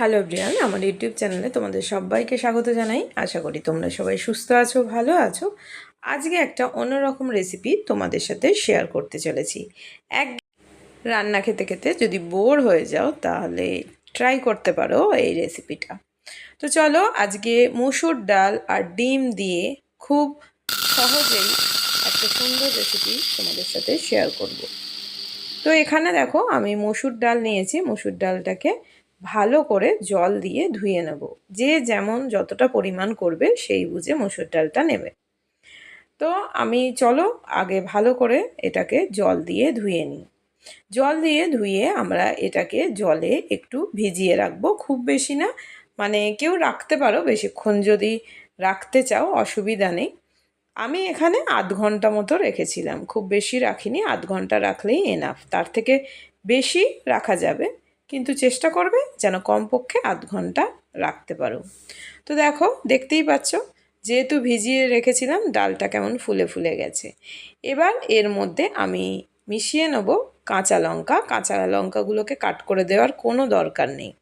Hello Brian আমার YouTube চ্যানেলে তোমাদের সবাইকে স্বাগত জানাই। আশা করি তোমরা সবাই সুস্থ আছো, ভালো আছো। আজকে একটা অন্যরকম রেসিপি তোমাদের সাথে শেয়ার করতে চলেছি। এক রান্না খেতে খেতে যদি বোর হয়ে যাও, তাহলে ট্রাই করতে পারো এই রেসিপিটা তো চলো আজকে মুসুর ডাল আর ডিম দিয়ে খুব সহজেই একটা সুন্দর রেসিপি তোমাদের সাথে শেয়ার করব। তো এখানে দেখো আমি মসুর ডাল নিয়েছি, মসুর ডালটাকে ভালো করে জল দিয়ে ধুয়ে নেব। যে যেমন যতটা পরিমাণ করবে সেই বুঝে মসুর ডালটা নেবে। তো আমি, চলো, আগে ভালো করে এটাকে জল দিয়ে ধুয়ে নিই। জল দিয়ে ধুয়ে আমরা এটাকে জলে একটু ভিজিয়ে রাখব। খুব বেশি না মানে কেউ রাখতে পারো, বেশিক্ষণ যদি রাখতে চাও, অসুবিধা নেই। আমি এখানে আধ ঘণ্টা মতো রেখেছিলাম। খুব বেশি রাখিনি, আধ ঘণ্টা রাখলেই এনাফ তার থেকে বেশি রাখা যাবে। কিন্তু চেষ্টা করবে যেন কমপক্ষে আধ ঘণ্টা রাখতে পারো। তো দেখো, দেখতেই পাচ্ছ, যেহেতু ভিজিয়ে রেখেছিলাম, ডালটা কেমন ফুলে ফুলে গেছে। এবার এর মধ্যে আমি মিশিয়ে নেব কাঁচা লঙ্কা। কাঁচা লঙ্কাগুলোকে কাট করে দেওয়ার কোনো দরকার নেই।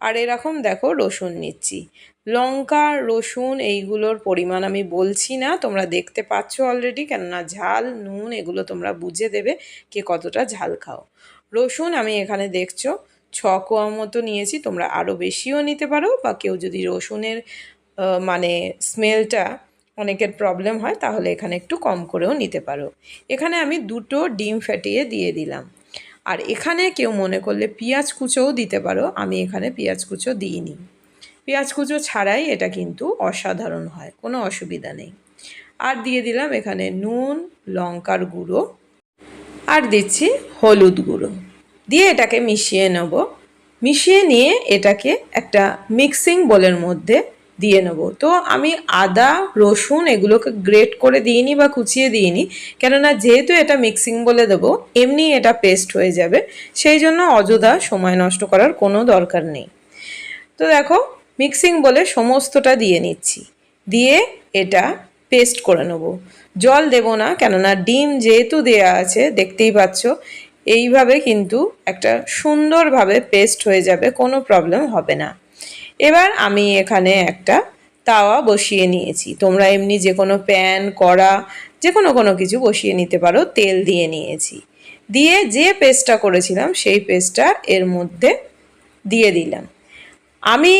আর এরকম দেখো, রসুন নিচ্ছি। লঙ্কা, রসুন এইগুলোর পরিমাণ আমি বলছি না, তোমরা দেখতে পাচ্ছ অলরেডি কেননা ঝাল, নুন এগুলো তোমরা বুঝে দেবে কে কতটা ঝাল খাও। রসুন আমি এখানে দেখছ ছ কোয়া মতো নিয়েছি, তোমরা আরও বেশিও নিতে পারো বা কেউ যদি রসুনের মানে স্মেলটা অনেকের প্রবলেম হয়, তাহলে এখানে একটু কম করেও নিতে পারো। এখানে আমি দুটো ডিম ফেটিয়ে দিয়ে দিলাম। আর এখানে কেউ মনে করলে পেঁয়াজ কুচোও দিতে পারো, আমি এখানে পেঁয়াজ কুচো দিইনি। পেঁয়াজ কুচো ছাড়াই এটা কিন্তু অসাধারণ হয়, কোনো অসুবিধা নেই। আর দিয়ে দিলাম এখানে নুন, লঙ্কার গুঁড়ো, আর দিচ্ছি হলুদ গুঁড়ো। দিয়ে এটাকে মিশিয়ে নেব। মিশিয়ে নিয়ে এটাকে একটা মিক্সিং বোলের মধ্যে দিয়ে নেব। তো আমি আদা, রসুন এগুলোকে গ্রেট করে দিইনি বা কুচিয়ে দিইনি, কেননা যেহেতু এটা মিক্সিং বলে দেবো, এমনি এটা পেস্ট হয়ে যাবে। সেই জন্য অযথা সময় নষ্ট করার কোনো দরকার নেই। তো দেখো মিক্সিং বলে সমস্তটা দিয়ে নিচ্ছি। দিয়ে এটা পেস্ট করে নেব। জল দেব না, কেননা ডিম যেহেতু দেয়া আছে, দেখতেই পাচ্ছ এইভাবে কিন্তু একটা সুন্দরভাবে পেস্ট হয়ে যাবে, কোনো প্রবলেম হবে না। এবার আমি এখানে একটা তাওয়া বসিয়ে নিয়েছি। তোমরা এমনি যে কোনো প্যান কড়া যে কোনো কোনো কিছু বসিয়ে নিতে পারো, তেল দিয়ে নিয়েছি। দিয়ে যে পেস্টটা করেছিলাম, সেই পেস্টটা এর মধ্যে দিয়ে দিলাম। আমি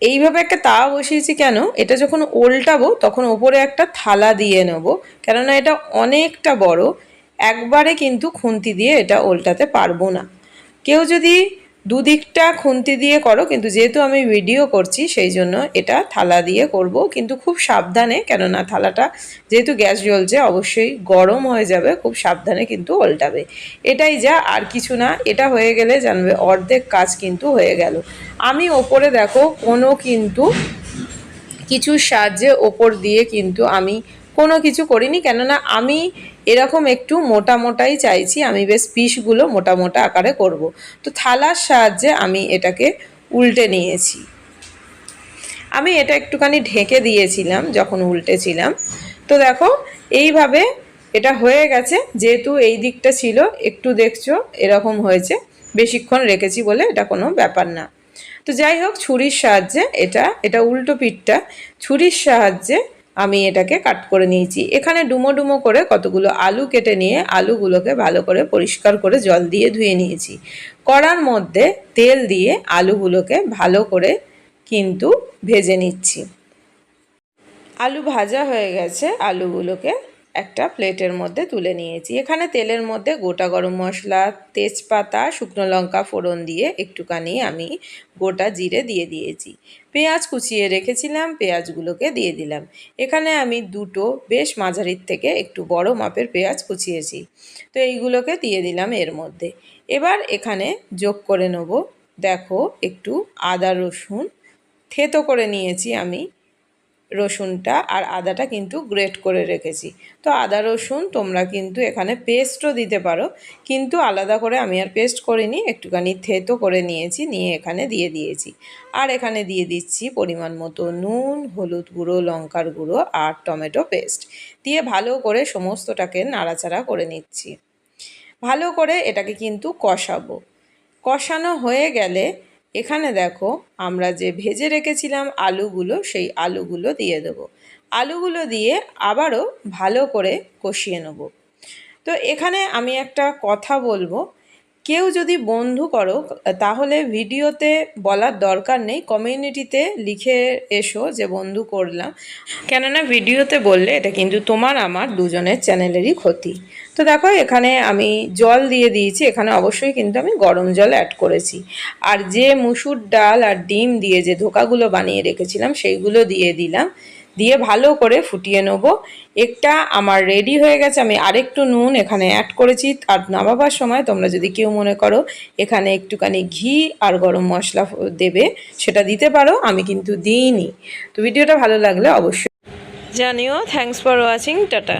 এইভাবে একটা তাওয়া বসিয়েছি কেন? এটা যখন ওল্টাবো, তখন ওপরে একটা থালা দিয়ে নেব। কেননা এটা অনেকটা বড় একবারে কিন্তু খুন্তি দিয়ে এটা ওল্টাতে পারব না। কেউ যদি দুদিকটা খুন্তি দিয়ে করো, কিন্তু যেহেতু আমি ভিডিও করছি, সেই জন্য এটা থালা দিয়ে করব। কিন্তু খুব সাবধানে, কেননা থালাটা যেহেতু গ্যাস জ্বলছে, অবশ্যই গরম হয়ে যাবে, খুব সাবধানে কিন্তু ওল্টাবে। এটাই যা, আর কিছু না, এটা হয়ে গেলে জানবে, অর্ধেক কাজ কিন্তু হয়ে গেল। আমি ওপরে দেখো, কোনো কিন্তু কিছুর সাহায্যে ওপর দিয়ে কিন্তু আমি কোনো কিছু করিনি, কেননা আমি এরকম একটু মোটা মোটাই চাইছি, আমি বেশ পিসগুলো মোটা মোটা আকারে করব। তো থালার সাহায্যে আমি এটাকে উল্টে নিয়েছি। আমি এটা একটুখানি ঢেকে দিয়েছিলাম যখন উল্টেছিলাম। তো দেখো, এইভাবে এটা হয়ে গেছে, যেহেতু এই দিকটা ছিল, একটু দেখছ, এরকম হয়েছে। বেশিক্ষণ রেখেছি বলে এটা কোনো ব্যাপার না। তো যাই হোক, ছুরির সাহায্যে এটা এটা উল্টো পিঠটা, ছুরির সাহায্যে আমি এটাকে কাট করে নিয়েছি। এখানে ডুমো ডুমো করে কতগুলো আলু কেটে নিয়ে আলুগুলোকে ভালো করে পরিষ্কার করে জল দিয়ে ধুয়ে নিয়েছি। কড়ার মধ্যে তেল দিয়ে আলুগুলোকে ভালো করে কিন্তু ভেজে নিচ্ছি। আলু ভাজা হয়ে গেছে, আলুগুলোকে একটা প্লেটের মধ্যে তুলে নিয়েছি। এখানে তেলের মধ্যে গোটা গরম মশলা, তেজপাতা, শুকনো লঙ্কা ফোড়ন দিয়ে একটুখানি আমি গোটা জিরে দিয়ে দিয়েছি। পেঁয়াজ কুচিয়ে রেখেছিলাম, পেঁয়াজগুলোকে দিয়ে দিলাম। এখানে আমি দুটো বেশ মাঝারির থেকে একটু বড় মাপের পেঁয়াজ কুচিয়েছি। তো এইগুলোকে দিয়ে দিলাম এর মধ্যে। এবার এখানে যোগ করে নেব। দেখো, একটু আদা রসুন থেতো করে নিয়েছি আমি। রসুনটা আর আদাটা কিন্তু গ্রেট করে রেখেছি। তো আদা, রসুন তোমরা কিন্তু এখানে পেস্টও দিতে পারো, কিন্তু আলাদা করে আমি আর পেস্ট করিনি, একটুখানি থেতো করে নিয়েছি, নিয়ে এখানে দিয়ে দিয়েছি। আর এখানে দিয়ে দিচ্ছি পরিমাণ মতো নুন, হলুদ গুঁড়ো, লঙ্কার গুঁড়ো আর টমেটো পেস্ট। দিয়ে ভালো করে সমস্তটাকে নাড়াচাড়া করে নিচ্ছি। ভালো করে এটাকে কিন্তু কষাবো। কষানো হয়ে গেলে এখানে দেখো, আমরা যে ভেজে রেখেছিলাম আলুগুলো, সেই আলুগুলো দিয়ে দেব। আলুগুলো দিয়ে আবারও ভালো করে কষিয়ে নেব। তো এখানে আমি একটা কথা বলব কেউ যদি বন্ধু করো, তাহলে ভিডিওতে বলার দরকার নেই। কমিউনিটিতে লিখে এসো যে বন্ধু করলাম। কেননা ভিডিওতে বললে এটা কিন্তু তোমার, আমার দুজনের চ্যানেলেরই ক্ষতি। তো দেখো, এখানে আমি জল দিয়ে দিয়েছি। এখানে অবশ্যই কিন্তু আমি গরম জল অ্যাড করেছি। আর যে মুসুর ডাল আর ডিম দিয়ে যে ধোকাগুলো বানিয়ে রেখেছিলাম, সেইগুলো দিয়ে দিলাম। দিয়ে ভালো করে ফুটিয়ে নেব। একটা আমার রেডি হয়ে গেছে, আমি আরেকটু নুন এখানে অ্যাড করেছি, আর নামাবার সময় তোমরা যদি কেউ মনে করো এখানে একটুখানি ঘি আর গরম মশলা দেবে, সেটা দিতে পারো, আমি কিন্তু দিইনি। তো ভিডিওটা ভালো লাগলে অবশ্যই জানিও। Thanks for watching tata.